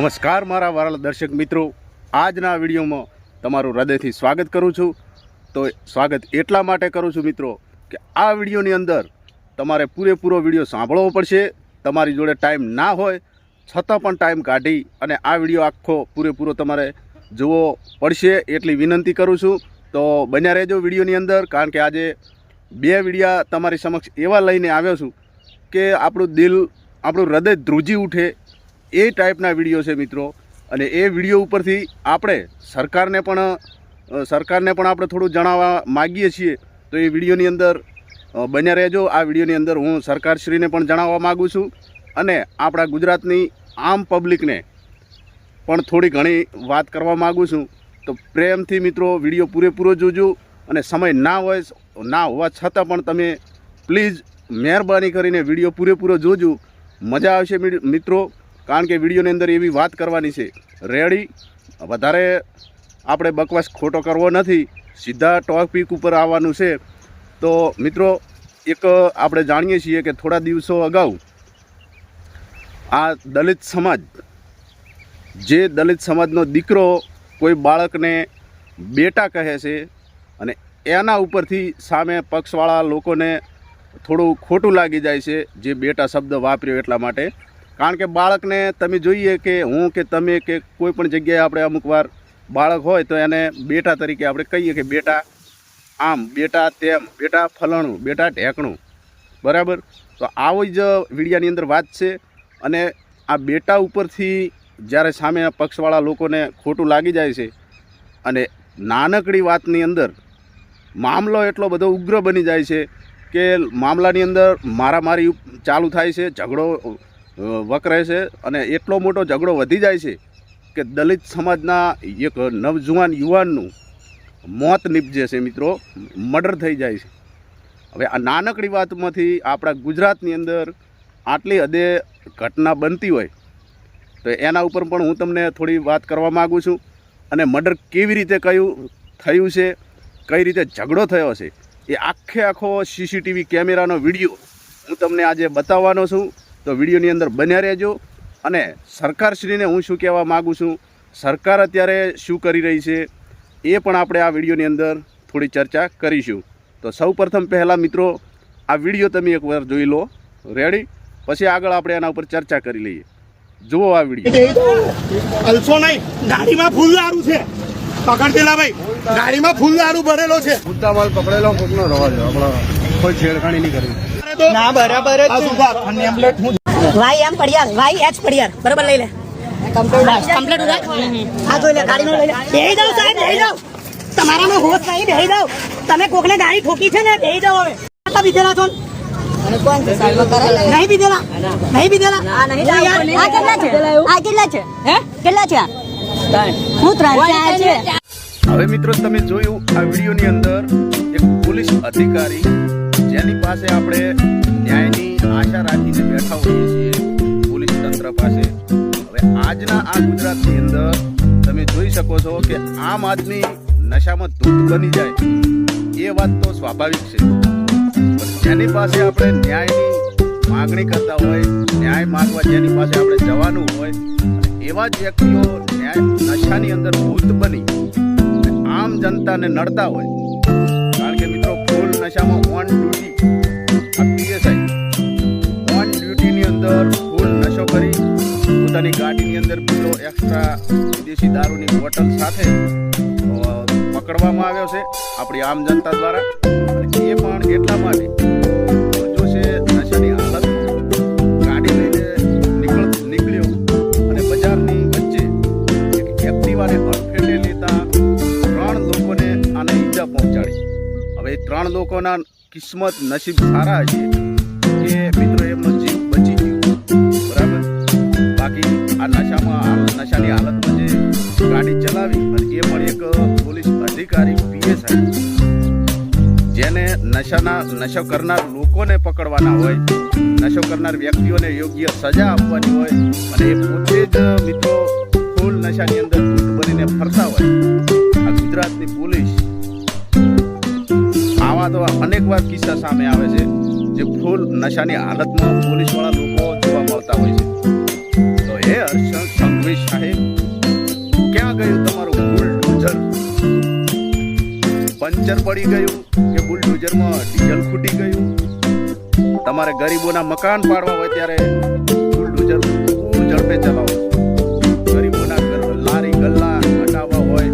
નમસ્કાર મારા વારા દર્શક મિત્રો. આજના વિડીયોમાં તમારું હૃદયથી સ્વાગત કરું છું. તો સ્વાગત એટલા માટે કરું છું મિત્રો કે આ વિડીયોની અંદર તમારે પૂરેપૂરો વીડિયો સાંભળવો પડશે. તમારી જોડે ટાઈમ ના હોય, છતાં પણ ટાઈમ કાઢી અને આ વીડિયો આખો પૂરેપૂરો તમારે જોવો પડશે એટલી વિનંતી કરું છું. તો બન્યા રહેજો વિડીયોની અંદર, કારણ કે આજે બે વિડીયા તમારી સમક્ષ એવા લઈને આવ્યો છું કે આપણું દિલ, આપણું હૃદય ધ્રુજી ઉઠે એ ટાઈપના વીડિયો છે મિત્રો. અને એ વીડિયો ઉપરથી આપણે સરકારને પણ સરકારને પણ આપણે થોડું જણાવવા માગીએ છીએ. તો એ વિડીયોની અંદર બન્યા રહેજો. આ વિડીયોની અંદર હું સરકારશ્રીને પણ જણાવવા માગું છું. અને આપણા ગુજરાતની આમ પબ્લિકને પણ થોડી ઘણી વાત કરવા માગું છું. તો પ્રેમથી મિત્રો વીડિયો પૂરેપૂરો જોજો અને સમય ના હોય, ના હોવા છતાં પણ તમે પ્લીઝ મહેરબાની કરીને વીડિયો પૂરેપૂરો જોજો. મજા આવશે મિત્રો. કારણ કે વિડીયોની અંદર એવી વાત કરવાની છે, રેડી, વધારે આપણે બકવાસ ખોટો કરવો નથી, સીધા ટોપિક ઉપર આવવાનું છે. તો મિત્રો, એક આપણે જાણીએ છીએ કે થોડા દિવસો અગાઉ આ દલિત સમાજ, જે દલિત સમાજનો દીકરો કોઈ બાળકને બેટા કહે છે અને એના ઉપરથી સામે પક્ષવાળા લોકોને થોડું ખોટું લાગી જાય છે, જે બેટા શબ્દ વાપર્યો એટલા માટે કારણ કે બાળકને તમે જોઈએ કે હું કે તમે કે કોઈ પણ જગ્યાએ આપણે અમુક વાર બાળક હોય તો એને બેટા તરીકે આપણે કહીએ કે બેટા આમ, બેટા તેમ, બેટા ફલાણું, બેટા ઢેકણું. બરાબર? તો આવી જ વિડીયાની અંદર વાત છે અને આ બેટા ઉપરથી જ્યારે સામે પક્ષવાળા લોકોને ખોટું લાગી જાય છે અને નાનકડી વાતની અંદર મામલો એટલો બધો ઉગ્ર બની જાય છે કે મામલાની અંદર મારામારી ચાલુ થાય છે, ઝઘડો વકરે છે અને એટલો મોટો ઝઘડો વધી જાય છે કે દલિત સમાજના એક નવજુવાન યુવાનનું મોત નીપજે છે મિત્રો, મર્ડર થઈ જાય છે. હવે આ નાનકડી વાતમાંથી આપણા ગુજરાતની અંદર આટલી હદે ઘટના બનતી હોય, તો એના ઉપર પણ હું તમને થોડી વાત કરવા માગું છું અને મર્ડર કેવી રીતે કયું, થયું છે, કઈ રીતે ઝઘડો થયો છે, એ આખે આખો સીસીટીવી કેમેરાનો વીડિયો હું તમને આજે બતાવવાનો છું. તો વિડીયોની અંદર બન્યા રહેજો અને સરકારશ્રીને હું શું કહેવા માગું છું સરકાર અત્યારે શું કરી રહી છે એ પણ આપણે આ વિડીયોની અંદર થોડી ચર્ચા કરીશું. તો સૌ પ્રથમ પહેલાં મિત્રો આ વીડિયો તમે એકવાર જોઈ લો. રેડી પછી આગળ આપણે એના ઉપર ચર્ચા કરી લઈએ. જુઓ આ વીડિયો. અલસો નહીં ગાડીમાં ફૂલ દારૂ છે. પકડ પેલા ભાઈ ગાડીમાં ફૂલ દારૂ ભરેલો છે. મુદ્દા માલ પકડેલો કોકનો રવા દો કોઈ છેડખાણી નહીં અરે તો ના બરાબર જ હું Y M Padiyar Y H Padiyar બરાબર લઈ લે. કમ્પ્લીટ ઉધાર હા જોઈ લે ગાડીનો લઈ લે. બેહી જાવ સાહેબ બેહી જાવ તમારામાં હોશ નહીં બેહી જાવ તમે કોકને ગાડી ઠોકી છે ને બેહી જાવ હવે. છો નહીં બીજેલા નહીં બીજેલા આ કેટલા છે? આ કેટલા છે? હે? કેટલા છે હું ત્રણ છે હવે મિત્રો તમે જોયું આ વિડીયોની અંદર એક પોલીસ અધિકારી જેની પાસે આપણે ન્યાયની આશા રાખીને બેઠા હોઈએ છીએ, પોલીસ તંત્ર પાસે. હવે આજના આ ગુજરાતની અંદર તમે જોઈ શકો છો કે આમ આદમી નશામાં ધૂત બની જાય, એ વાત તો સ્વાભાવિક છે. જેની પાસે આપણે ન્યાયની માગણી કરતા હોય, ન્યાય માગવા જેની પાસે આપણે જવાનું હોય એવા જ વ્યક્તિઓ ન્યાય નશાની અંદર ભૂત બની આમ જનતાને નડતા હોય નશામાં ઓન ડ્યુટી આ પીએસઆઈ ઓન ડ્યુટીની અંદર ફૂલ નશો કરી પોતાની ગાડીની અંદર બીજો એક્સ્ટ્રા વિદેશી દારૂની બોટલ સાથે પકડવામાં આવ્યો છે આપણી આમ જનતા દ્વારા. એ પણ એટલા માટે, જો છે નશાની હાલત નીકળ્યો અને બજારની વચ્ચે એક એક્ટિવાને અડફેટે લેતા ત્રણ લોકોને આને પહોંચાડી. એ ત્રણ લોકોના કિસ્મત નસીબ સારા છે કે મિત્રો એમનો જીવ બચી ગયો. બરાબર? બાકી આ નશામાં નશાની હાલતમાં જે ગાડી ચલાવી અને એ પણ એક પોલીસ અધિકારી પીએસઆઈ જેને નશાના નશો કરનાર લોકોને પકડવાના હોય, નશો કરનાર વ્યક્તિઓને યોગ્ય સજા આપવાની હોય અને એ પોતે જ મિત્રો ફૂલ નશાની અંદર બનીને ફરતા હોય. આ ગુજરાતની પોલીસ આવા તો અનેકવાર કિસ્સા સામે આવે છે, જે ફૂલ નશાની હાલતમાં પોલીસવાળા લોકો જોવા મળતા હોય છે. તો હે હર્ષ સંઘવી સાહેબ, ક્યાં ગયું તમારું બુલડોઝર? પંચર પડી ગયું કે બુલડોઝરમાં ડીઝલ ખૂટી ગયું? તમારે ગરીબોના મકાન પાડવા હોય ત્યારે બુલડોઝર ખૂબ ઝડપે ચલાવો. ગરીબોના લારી ગલ્લા હટાવવા હોય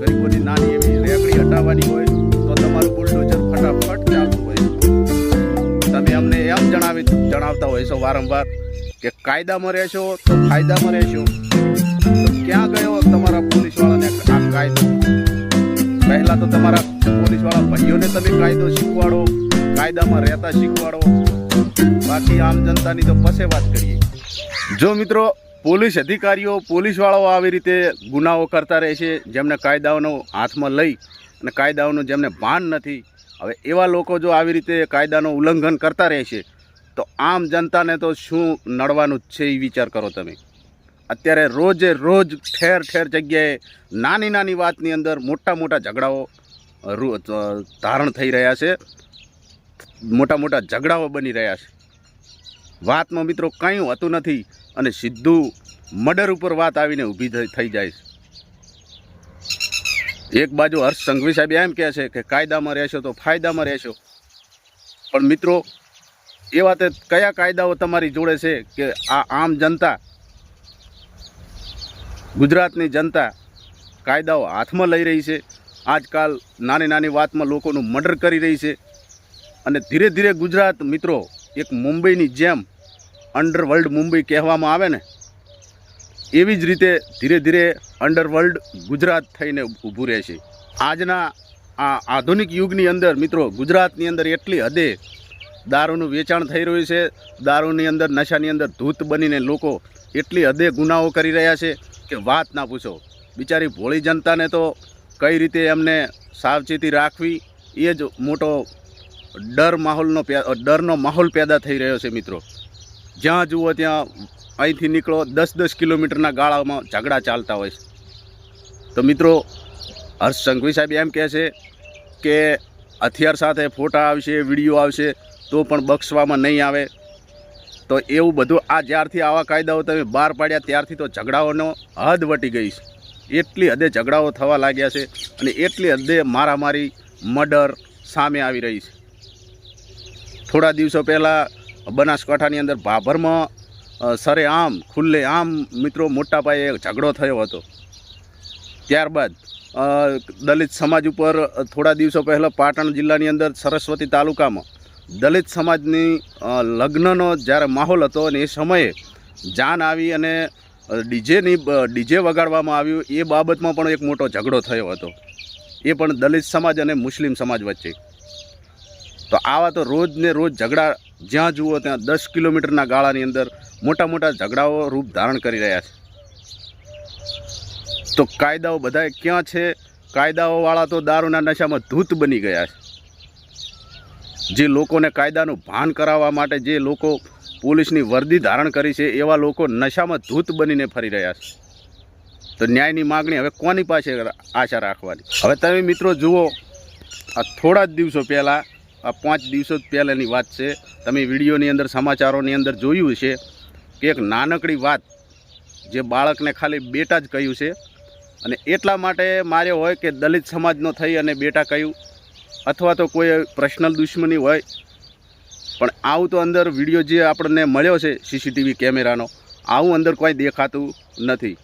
ગરીબોની નાની એવી રેકડી હટાવવાની હોય. જણાવતા હોય છો વારંવાર કે કાયદામાં રહેશો તો ફાયદામાં રહેશો. ક્યાં ગયો તમારા પોલીસવાળાને આ કાયદો? પહેલાં તો તમારા પોલીસવાળા ભાઈઓને તમે કાયદો શીખવાડો, કાયદામાં રહેતા શીખવાડો. બાકી આમ જનતાની તો પસે વાત કરીએ. જો મિત્રો, પોલીસ અધિકારીઓ, પોલીસવાળાઓ આવી રીતે ગુનાઓ કરતા રહે છે, જેમને કાયદાઓનો હાથમાં લઈ અને કાયદાઓનું જેમને ભાન નથી, હવે એવા લોકો જો આવી રીતે કાયદાનું ઉલ્લંઘન કરતા રહેશે તો આમ જનતાને તો શું નડવાનું છે એ વિચાર કરો તમે. અત્યારે રોજે રોજ ઠેર ઠેર જગ્યાએ નાની નાની વાતની અંદર મોટા મોટા ઝઘડાઓ ધારણ થઈ રહ્યા છે. મોટા મોટા ઝઘડાઓ બની રહ્યા છે. વાતમાં મિત્રો કંઈ હોતું નથી અને સીધું મર્ડર ઉપર વાત આવીને ઊભી થઈ જાય છે. એક બાજુ હર્ષ સંઘવી સાહેબ એમ કહે છે કે કાયદામાં રહેશો તો ફાયદામાં રહેશો. પણ મિત્રો એવા તે કયા કાયદાઓ તમારી જોડે છે કે આ આમ જનતા, ગુજરાતની જનતા કાયદાઓ હાથમાં લઈ રહી છે? આજકાલ નાની નાની વાતમાં લોકોનું મર્ડર કરી રહી છે. અને ધીરે ધીરે ગુજરાત મિત્રો, એક મુંબઈની જેમ અંડરવર્લ્ડ મુંબઈ કહેવામાં આવે ને, એવી જ રીતે ધીરે ધીરે અંડરવર્લ્ડ ગુજરાત થઈને ઊભું રહે છે. આજના આ આધુનિક યુગની અંદર મિત્રો ગુજરાતની અંદર એટલી હદે દારૂનું વેચાણ થઈ રહ્યું છે. દારૂની અંદર, નશાની અંદર ધૂત બનીને લોકો એટલી હદે ગુનાઓ કરી રહ્યા છે કે વાત ના પૂછો. બિચારી ભોળી જનતાને તો કઈ રીતે એમને સાવચેતી રાખવી? એ જ મોટો ડર માહોલનો ડરનો માહોલ પેદા થઈ રહ્યો છે મિત્રો. જ્યાં જુઓ ત્યાં અહીંથી નીકળો, દસ દસ કિલોમીટરના ગાળામાં ઝઘડા ચાલતા હોય છે. તો મિત્રો, હર્ષ સંઘવી સાહેબ એમ કહે છે કે, હથિયાર સાથે ફોટા આવશે, વીડિયો આવશે તો પણ બક્ષવામાં નહીં આવે. તો એવું બધું આ જ્યારથી આવા કાયદાઓ તમે બહાર પાડ્યા ત્યારથી તો ઝઘડાઓનો હદ વટી ગઈ છે. એટલી હદે ઝઘડાઓ થવા લાગ્યા છે અને એટલી હદે મારામારી, મર્ડર સામે આવી રહી છે. થોડા દિવસો પહેલાં બનાસકાંઠાની અંદર ભાભરમાં સરે સરેઆમ ખુલ્લે આમ મિત્રો મોટા પાયે ઝઘડો થયો હતો. ત્યારબાદ દલિત સમાજ ઉપર થોડા દિવસો પહેલાં પાટણ જિલ્લાની અંદર સરસ્વતી તાલુકામાં દલિત સમાજની લગ્નનો જ્યારે માહોલ હતો અને એ સમયે જાન આવી અને ડીજેની ડીજે વગાડવામાં આવ્યું, એ બાબતમાં પણ એક મોટો ઝઘડો થયો હતો. એ પણ દલિત સમાજ અને મુસ્લિમ સમાજ વચ્ચે. તો આવા તો રોજ ને રોજ ઝઘડા જ્યાં જુઓ ત્યાં દસ કિલોમીટરના ગાળાની અંદર મોટા મોટા ઝઘડાઓ રૂપ ધારણ કરી રહ્યા છે. તો કાયદાઓ બધા ક્યાં છે? કાયદાઓવાળા તો દારૂના નશામાં ધૂત બની ગયા છે. જે લોકોને કાયદાનું ભાન કરાવવા માટે જે લોકો પોલીસની વર્દી ધારણ કરી છે, એવા લોકો નશામાં ધૂત બનીને ફરી રહ્યા છે. તો ન્યાયની માગણી હવે કોની પાસે આશા રાખવાની? હવે તમે મિત્રો જુઓ, આ થોડા જ દિવસો પહેલાં, આ પાંચ દિવસો પહેલાંની વાત છે. તમે વિડીયોની અંદર, સમાચારોની અંદર જોયું છે કે એક નાનકડી વાત જે બાળકને ખાલી બેટા જ કહ્યું છે. અને એટલા માટે માર્યો હોય કે દલિત સમાજનો થઈ અને બેટા કહ્યું. અથવા તો કોઈ પર્સનલ દુશ્મની હોય, પણ આવું તો અંદર વીડિયો જે આપણને મળ્યો છે સીસીટીવી કેમેરાનો, આવું અંદર કોઈ દેખાતું નથી.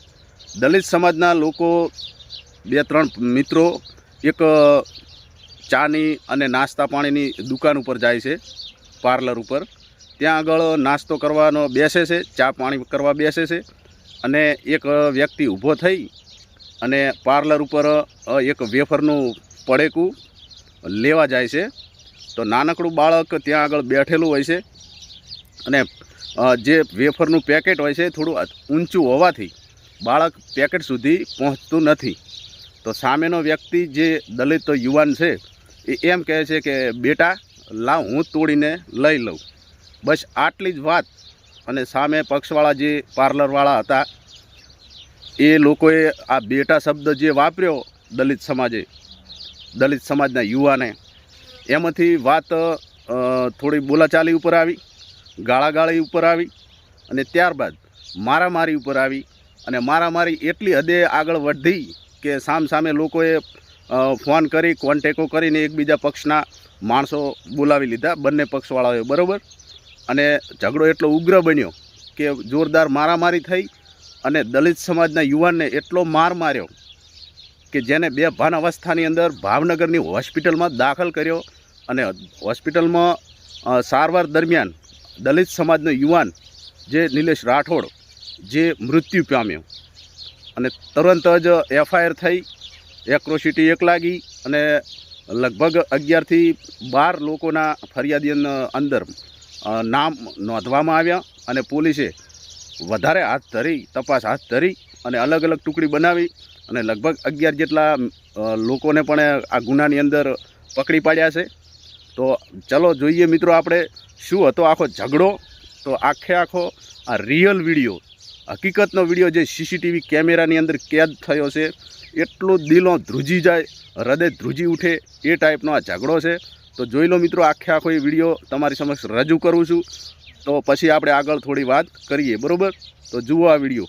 દલિત સમાજના લોકો, બે ત્રણ મિત્રો એક ચાની અને નાસ્તા પાણીની દુકાન ઉપર જાય છે, પાર્લર ઉપર. ત્યાં આગળ નાસ્તો કરવાનો બેસે છે, ચા પાણી કરવા બેસે છે અને એક વ્યક્તિ ઊભો થઈ અને પાર્લર ઉપર એક વેફરનું પડેકું લેવા જાય છે. તો નાનકડું બાળક ત્યાં આગળ બેઠેલું હોય છે. અને જે વેફરનું પેકેટ હોય છે થોડું ઊંચું હોવાથી બાળક પેકેટ સુધી પહોંચતું નથી. તો સામેનો વ્યક્તિ જે દલિત યુવાન છે એ એમ કહે છે કે, બેટા, લાવ, હું તોડીને લઈ લઉં. બસ આટલી જ વાત. અને સામે પક્ષવાળા જે પાર્લરવાળા હતા, એ લોકોએ આ બેટા શબ્દ જે વાપર્યો દલિત સમાજે દલિત સમાજના યુવાને એમાંથી વાત થોડી બોલાચાલી ઉપર આવી, ગાળાગાળી ઉપર આવી અને ત્યારબાદ મારામારી ઉપર આવી અને મારામારી એટલી હદે આગળ વધી કે સામ સામે લોકોએ ફોન કરી, કોન્ટેકો કરીને એકબીજા પક્ષના માણસો બોલાવી લીધા, બંને પક્ષવાળાઓએ, બરાબર? અને ઝઘડો એટલો ઉગ્ર બન્યો કે જોરદાર મારામારી થઈ અને દલિત સમાજના યુવાનને એટલો માર માર્યો કે જેને બે ભાન અવસ્થાની અંદર ભાવનગરની હોસ્પિટલમાં દાખલ કર્યો અને હોસ્પિટલમાં સારવાર દરમિયાન દલિત સમાજનો યુવાન જે નિલેશ રાઠોડ જે મૃત્યુ પામ્યો અને તરત જ એફઆઈઆર થઈ, એક્રોસિટી એક લાગી અને લગભગ અગિયારથી બાર લોકોના ફરિયાદી અંદર નામ નોંધવામાં આવ્યા અને પોલીસે વધારે હાથ ધરી, તપાસ હાથ ધરી અને અલગ અલગ ટુકડી બનાવી અને લગભગ અગિયાર જેટલા લોકોને પણ આ ગુનાની અંદર પકડી પાડ્યા છે. તો ચલો જોઈએ મિત્રો આપણે શું હતો આખો ઝઘડો. તો આખે આખો આ રિયલ વીડિયો હકીકતનો વીડિયો જે સીસીટીવી કેમેરાની અંદર કેદ થયો છે, એટલો દિલો ધ્રુજી જાય, હૃદય ધ્રુજી ઉઠે એ ટાઈપનો આ ઝઘડો છે. તો જોઈ લો મિત્રો આખે આખો એ વીડિયો તમારી સમક્ષ રજૂ કરું છું. તો પછી આપણે આગળ થોડી વાત કરીએ, બરાબર? તો જુઓ આ વીડિયો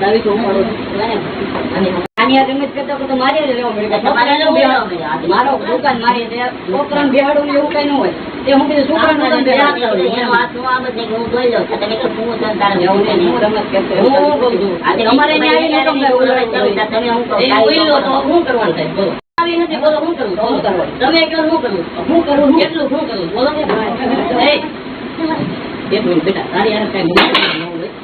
કેમ તો ઉપાડો આની આ રમત કરતા કરતા મારી જ લેવો પડે. ન બેહાડો મારો દુકાન મારી છે. છોકરાને બેહાડવું એવું કઈ ન હોય. તે હું કીધું છોકરાને નહોતો બેહાડતો. હું હું હું તો કરવાનું થાય? આવી નથી બોલો શું કરવું શું કરવું તમે કહો શું કરવું શું કરવું કેટલું શું કરવું બોલો ને. એક મિનિટ બેટા તારી યાર કઈ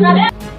Yeah.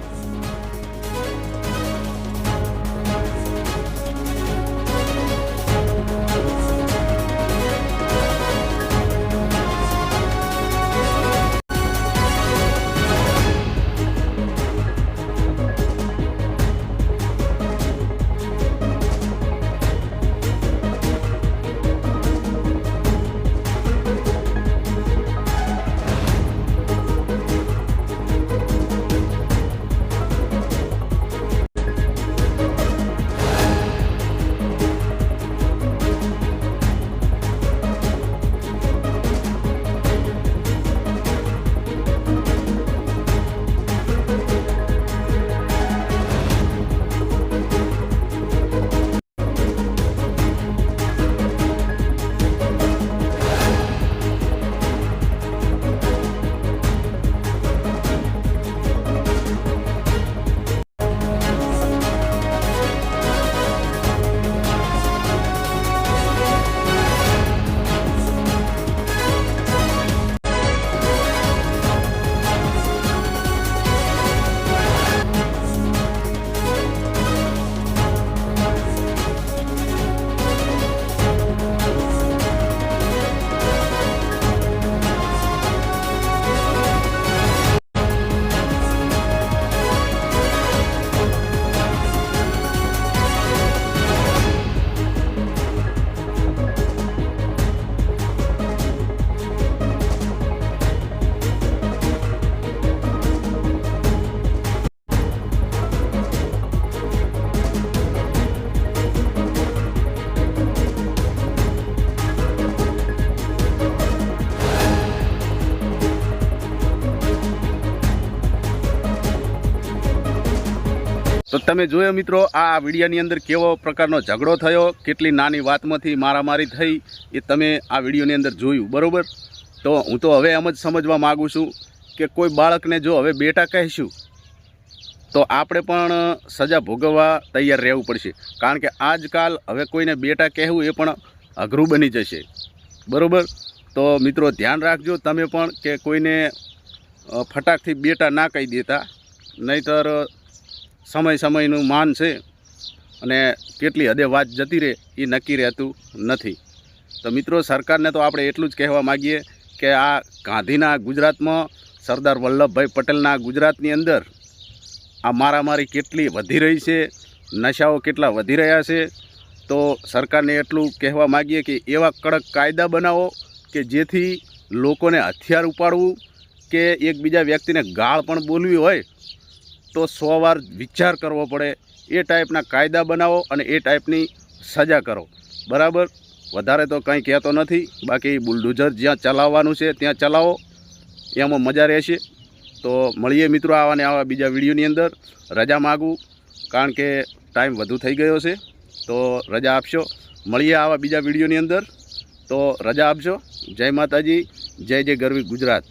તમે જોયો મિત્રો, આ વિડીયાની અંદર કેવો પ્રકારનો ઝઘડો થયો, કેટલી નાની વાતમાંથી મારામારી થઈ, એ તમે આ વિડીયોની અંદર જોયું, બરાબર? તો હું તો હવે એમ જ સમજવા માગું છું કે કોઈ બાળકને જો હવે બેટા કહીશું, તો આપણે પણ સજા ભોગવવા તૈયાર રહેવું પડશે. કારણ કે આજકાલ હવે કોઈને બેટા કહેવું એ પણ અઘરું બની જશે. બરાબર? તો મિત્રો, ધ્યાન રાખજો, તમે પણ કે કોઈને ફટાકથી બેટા ના કહી દેતા. નહીતર સમય સમયનું માન છે અને કેટલી હદે વાત જતી રહે એ નક્કી રહેતું નથી. તો મિત્રો, સરકારને તો આપણે એટલું જ કહેવા માગીએ કે આ ગાંધીના ગુજરાતમાં સરદાર વલ્લભભાઈ પટેલના ગુજરાતની અંદર આ મારામારી કેટલી વધી રહી છે, નશાઓ કેટલા વધી રહ્યા છે, તો સરકારને એટલું કહેવા માગીએ કે એવા કડક કાયદા બનાવો કે જેથી લોકોને હથિયાર ઉપાડવું કે એકબીજા વ્યક્તિને ગાળ પણ બોલવી હોય તો સો વાર વિચાર કરવો પડે. એ ટાઈપના કાયદા બનાવો અને એ ટાઈપની સજા કરો. બરાબર? વધારે તો કંઈ કહેતો નથી. બાકી બુલડોઝર જ્યાં ચલાવવાનું છે ત્યાં ચલાવો. એમાં મજા રહેશે. તો મળીએ મિત્રો આવાને આવા બીજા વિડીયોની અંદર. રજા માગું. કારણ કે ટાઈમ વધુ થઈ ગયો છે. તો રજા આપશો. મળીએ આવા બીજા વિડીયોની અંદર. તો રજા આપશો જય માતાજી. જય જય ગરવી ગુજરાત.